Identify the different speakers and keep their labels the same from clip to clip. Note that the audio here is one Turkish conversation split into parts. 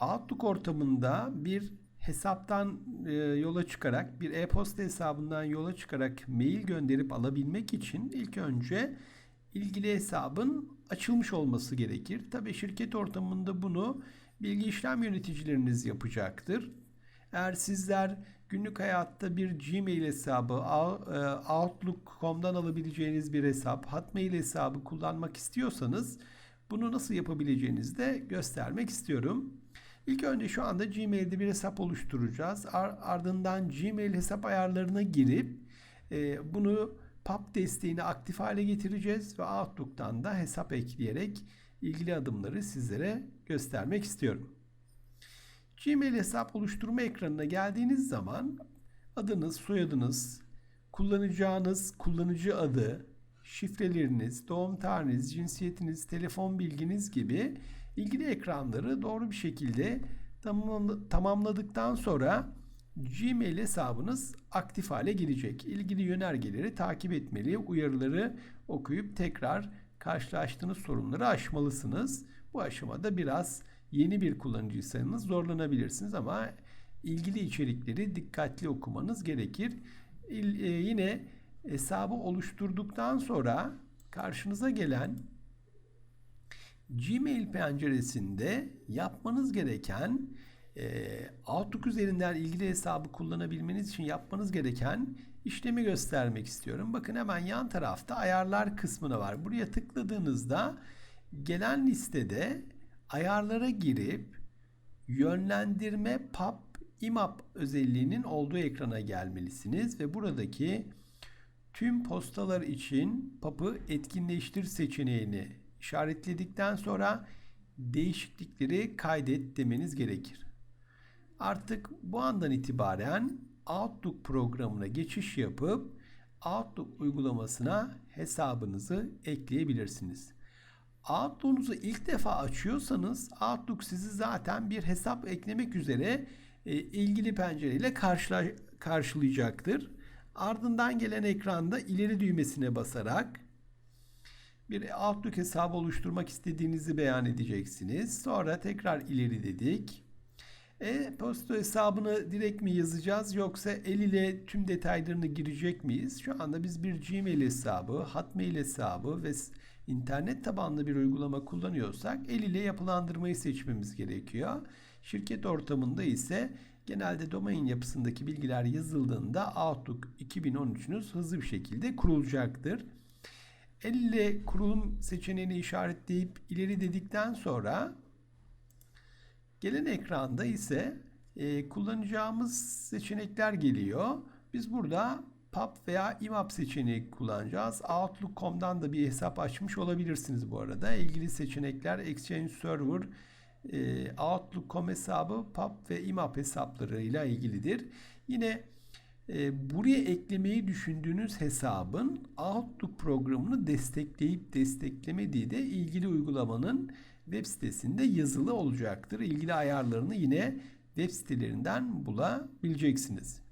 Speaker 1: Outlook ortamında bir hesaptan e, yola çıkarak, bir e-posta hesabından yola çıkarak mail gönderip alabilmek için ilk önce ilgili hesabın açılmış olması gerekir. Tabii şirket ortamında bunu bilgi işlem yöneticileriniz yapacaktır. Eğer sizler günlük hayatta bir Gmail hesabı, e, Outlook.com'dan alabileceğiniz bir hesap, Hotmail hesabı kullanmak istiyorsanız bunu nasıl yapabileceğinizi de göstermek istiyorum. İlk önce şu anda Gmail'de bir hesap oluşturacağız. Ar- ardından Gmail hesap ayarlarına girip e, bunu PAP desteğini aktif hale getireceğiz ve Outlook'tan da hesap ekleyerek ilgili adımları sizlere göstermek istiyorum. Gmail hesap oluşturma ekranına geldiğiniz zaman adınız, soyadınız, kullanacağınız kullanıcı adı, şifreleriniz, doğum tarihiniz, cinsiyetiniz, telefon bilginiz gibi ilgili ekranları doğru bir şekilde tamamla- tamamladıktan sonra Gmail hesabınız aktif hale gelecek. İlgili yönergeleri takip etmeli, uyarıları okuyup tekrar karşılaştığınız sorunları aşmalısınız. Bu aşamada biraz yeni bir kullanıcıysanız zorlanabilirsiniz ama ilgili içerikleri dikkatli okumanız gerekir. İl- e, yine hesabı oluşturduktan sonra karşınıza gelen Gmail penceresinde yapmanız gereken e, Outlook üzerinden ilgili hesabı kullanabilmeniz için yapmanız gereken işlemi göstermek istiyorum. Bakın hemen yan tarafta ayarlar kısmına var. Buraya tıkladığınızda gelen listede ayarlara girip yönlendirme PAP IMAP özelliğinin olduğu ekrana gelmelisiniz ve buradaki tüm postalar için PAP'ı etkinleştir seçeneğini işaretledikten sonra değişiklikleri kaydet demeniz gerekir. Artık bu andan itibaren Outlook programına geçiş yapıp Outlook uygulamasına hesabınızı ekleyebilirsiniz. Outlook'unuzu ilk defa açıyorsanız Outlook sizi zaten bir hesap eklemek üzere e, ilgili pencereyle karşıla- karşılayacaktır. Ardından gelen ekranda ileri düğmesine basarak bir Outlook hesabı oluşturmak istediğinizi beyan edeceksiniz. Sonra tekrar ileri dedik. E-posta hesabını direkt mi yazacağız yoksa el ile tüm detaylarını girecek miyiz? Şu anda biz bir Gmail hesabı, Hotmail hesabı ve internet tabanlı bir uygulama kullanıyorsak el ile yapılandırmayı seçmemiz gerekiyor. Şirket ortamında ise genelde domain yapısındaki bilgiler yazıldığında Outlook 2013'ünüz hızlı bir şekilde kurulacaktır. El ile kurulum seçeneğini işaretleyip ileri dedikten sonra Gelen ekranda ise e, kullanacağımız seçenekler geliyor. Biz burada PAP veya IMAP seçeneği kullanacağız. Outlook.com'dan da bir hesap açmış olabilirsiniz bu arada. İlgili seçenekler Exchange Server, e, Outlook.com hesabı, PAP ve IMAP hesaplarıyla ilgilidir. Yine e, buraya eklemeyi düşündüğünüz hesabın Outlook programını destekleyip desteklemediği de ilgili uygulamanın web sitesinde yazılı olacaktır. İlgili ayarlarını yine web sitelerinden bulabileceksiniz.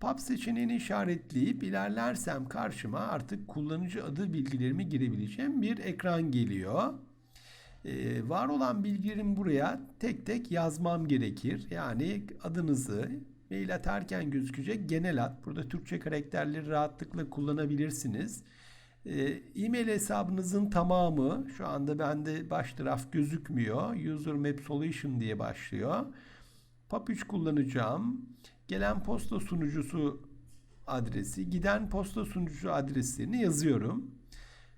Speaker 1: PAP seçeneğini işaretleyip ilerlersem karşıma artık kullanıcı adı bilgilerimi girebileceğim bir ekran geliyor. Ee, var olan bilgilerimi buraya tek tek yazmam gerekir. Yani adınızı mail atarken gözükecek genel ad. Burada Türkçe karakterleri rahatlıkla kullanabilirsiniz. Ee, E-mail hesabınızın tamamı şu anda bende baş taraf gözükmüyor. User Map Solution diye başlıyor. PAP3 kullanacağım. Gelen posta sunucusu adresi, giden posta sunucusu adreslerini yazıyorum.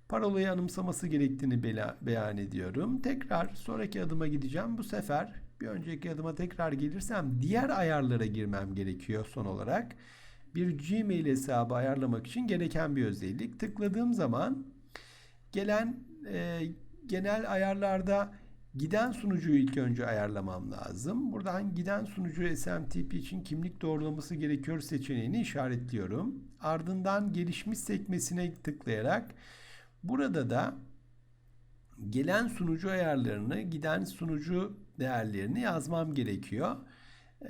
Speaker 1: Parolayı anımsaması gerektiğini beyan ediyorum. Tekrar sonraki adıma gideceğim. Bu sefer bir önceki adıma tekrar gelirsem diğer ayarlara girmem gerekiyor son olarak bir Gmail hesabı ayarlamak için gereken bir özellik. Tıkladığım zaman gelen e, genel ayarlarda giden sunucuyu ilk önce ayarlamam lazım. Buradan giden sunucu SMTP için kimlik doğrulaması gerekiyor seçeneğini işaretliyorum. Ardından gelişmiş sekmesine tıklayarak burada da gelen sunucu ayarlarını, giden sunucu değerlerini yazmam gerekiyor.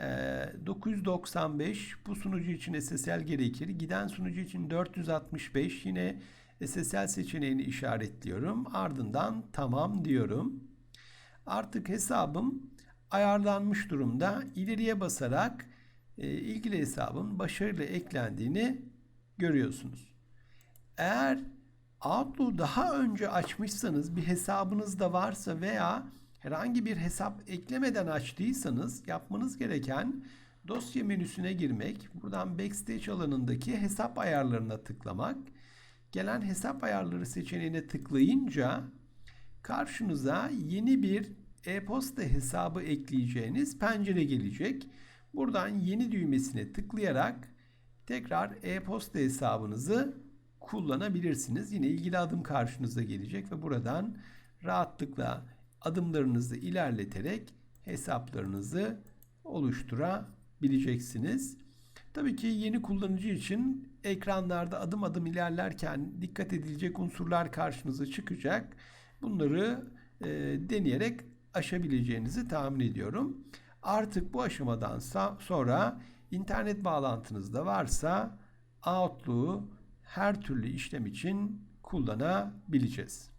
Speaker 1: Ee, 995 bu sunucu için SSL gerekir. Giden sunucu için 465 yine SSL seçeneğini işaretliyorum. Ardından tamam diyorum. Artık hesabım ayarlanmış durumda. İleriye basarak e, ilgili hesabın başarıyla eklendiğini görüyorsunuz. Eğer Outlook'u daha önce açmışsanız bir hesabınız da varsa veya herhangi bir hesap eklemeden açtıysanız yapmanız gereken dosya menüsüne girmek, buradan Backstage alanındaki hesap ayarlarına tıklamak, gelen hesap ayarları seçeneğine tıklayınca karşınıza yeni bir e-posta hesabı ekleyeceğiniz pencere gelecek. Buradan yeni düğmesine tıklayarak tekrar e-posta hesabınızı kullanabilirsiniz. Yine ilgili adım karşınıza gelecek ve buradan rahatlıkla adımlarınızı ilerleterek hesaplarınızı oluşturabileceksiniz. Tabii ki yeni kullanıcı için ekranlarda adım adım ilerlerken dikkat edilecek unsurlar karşınıza çıkacak. Bunları e, deneyerek aşabileceğinizi tahmin ediyorum. Artık bu aşamadan sonra internet bağlantınız da varsa Outlook'u her türlü işlem için kullanabileceğiz.